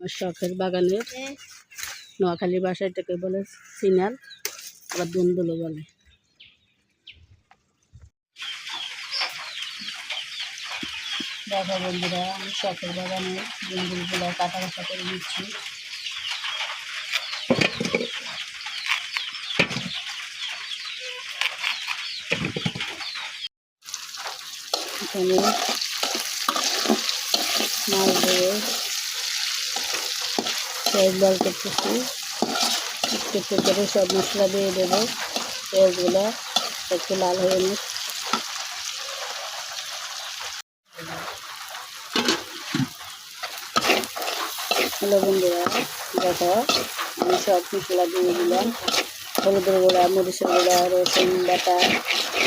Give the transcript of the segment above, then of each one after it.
আমার শখের বাগানের নোয়াখালী বাসায় এটাকে বলে সিনাল, আবার দুন্দুলো বলে। দেখো বন্ধুরা, আমি শখের বাগানে দুন্দুলগুলো কাটা কাটা করে নিচ্ছি। এখানে মাছ ধরে পেঁয়াজ লাল করতেছি। একটু একটু করে সব মশলা দিয়ে দেবো। পেঁয়াজগুলো একটু লাল হয়ে নিক। হ্যালো বন্ধুরা, দেখো, আমি সব মশলা দিয়ে দিলাম। হলুদের গুঁড়া, মরিচের গুঁড়া, রসুন, বাটা,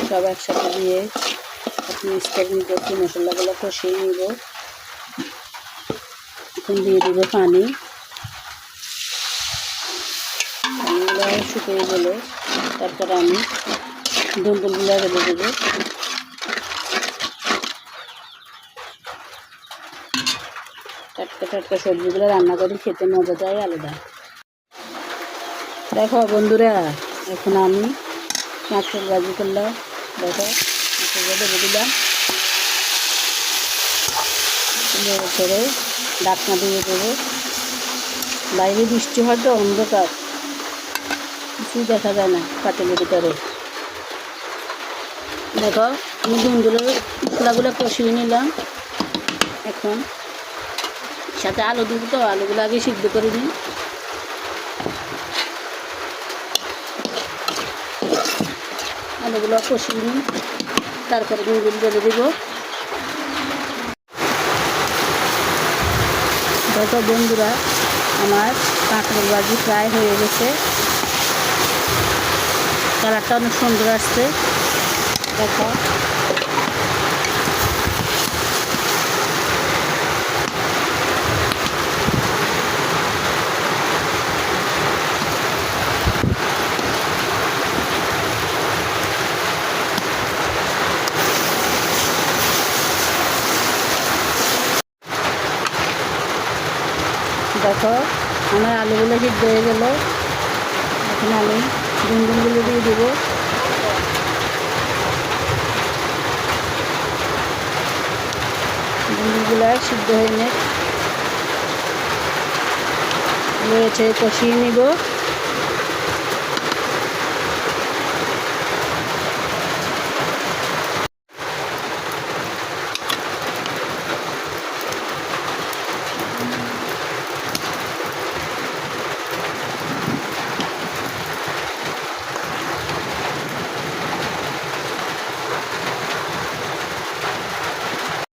সব একসাথে দিয়ে আপনি স্টেপ নিতে একটু মশলাগুলো কষিয়ে নিব। এখন দিয়ে দিব পানি। পানিগুলো শুকিয়ে গেলে। তারপরে আমি দুম্বুলগুলো রেখে দেবো। টাটকা টাটকা সবজিগুলো রান্না করে খেতে মজাটাই আলাদা। দেখো বন্ধুরা, এখন আমি মাছের ভাজি করলাম। দেখো, মাছের দিলাম। করে ডাকনা দিয়ে দেবো। বাইরে বৃষ্টি হয় তো অন্ধকার। কিছুই দেখা যায় না পাটেলের ভিতরে। দেখো, আমি দুমগুলো মশলাগুলো কষিয়ে নিলাম। এখন সাথে আলু দিব তো, আলুগুলো আগে সিদ্ধ করে নিই। আলুগুলো কষিয়ে নিই, তারপরে নুনগুলো ঢেলে দিব। দেখো বন্ধুরা, আমার কাঁকড়ের বাজি প্রায় হয়ে গেছে। কালারটা অনেক সুন্দর আসছে। দেখো। দেখো আমার আলুগুলো সিদ্ধ হয়ে গেল। এখন আমি গুনগুনগুলো দিয়ে দেবো। গুনগুনগুলো সিদ্ধ হয়ে নে কষিয়ে নিব।